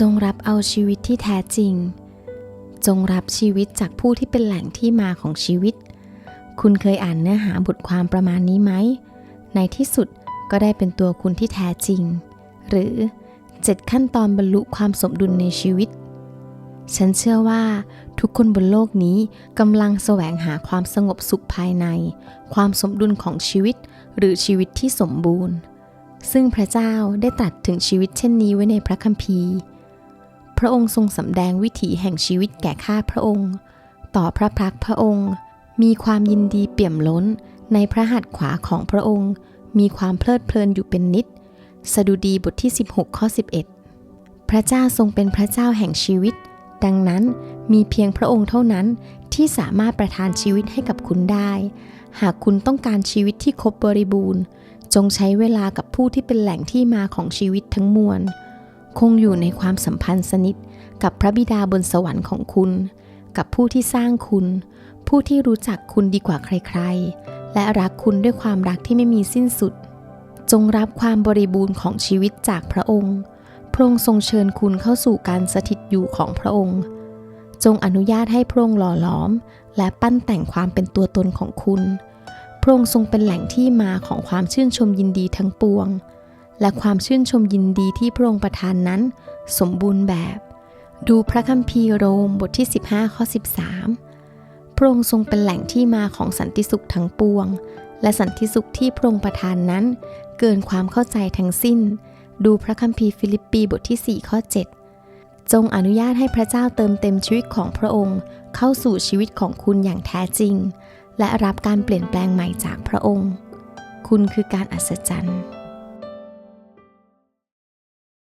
จงรับเอาชีวิตที่แท้จริง จงรับชีวิตจากผู้ที่เป็นแหล่งที่มาของชีวิต คุณเคยอ่านเนื้อหาบทความประมาณนี้ไหม ในที่สุดก็ได้เป็นตัวคุณที่แท้จริง หรือ 7 ขั้นตอนบรรลุความสมดุลในชีวิต ฉันเชื่อว่าทุกคนบนโลกนี้กำลังแสวงหาความสงบสุขภายใน ความสมดุลของชีวิต หรือชีวิตที่สมบูรณ์ ซึ่งพระเจ้าได้ตรัสถึงชีวิตเช่นนี้ไว้ในพระคัมภีร์ พระองค์ทรงสำแดงวิถีแห่งชีวิตแก่ข้าพระองค์ ต่อพระพักพระองค์ มีความยินดีเปี่ยมล้นในพระหัตถ์ขวาของพระองค์ มีความเพลิดเพลินอยู่เป็นนิด สดุดีบทที่ 16 ข้อ 11 พระเจ้าทรงเป็นพระเจ้าแห่งชีวิต ดังนั้นมีเพียงพระองค์เท่านั้นที่สามารถประทานชีวิตให้กับคุณได้ หากคุณต้องการชีวิตที่ครบบริบูรณ์ จงใช้เวลากับผู้ที่เป็นแหล่งที่มาของชีวิตทั้งมวล คงอยู่ในความสัมพันธ์สนิทกับพระบิดาบนสวรรค์ของคุณ กับผู้ที่สร้างคุณ ผู้ที่รู้จักคุณดีกว่าใครๆ และรักคุณด้วยความรักที่ไม่มีสิ้นสุด จงรับความบริบูรณ์ของชีวิตจากพระองค์ พระองค์ทรงเชิญคุณเข้าสู่การสถิตอยู่ของพระองค์ จงอนุญาตให้พระองค์หล่อหลอม และปั้นแต่งความเป็นตัวตนของคุณ พระองค์ทรงเป็นแหล่งที่มาของความชื่นชมยินดีทั้งปวง และความชื่นชมยินดีที่พระองค์ประทานนั้น สมบูรณ์แบบ ดูพระคัมภีร์โรมบทที่ 15 ข้อ 13 พระองค์ทรงเป็นแหล่งที่มาของสันติสุขทั้งปวง และสันติสุขที่พระองค์ประทานนั้น เกินความเข้าใจทั้งสิ้น ดูพระคัมภีร์ฟิลิปปีบทที่ 4 ข้อ 7 จงอนุญาตให้พระเจ้าเติมเต็มชีวิตของพระองค์ เข้าสู่ชีวิตของคุณอย่างแท้จริง และรับการเปลี่ยนแปลงใหม่จากพระองค์ คุณคือการอัศจรรย์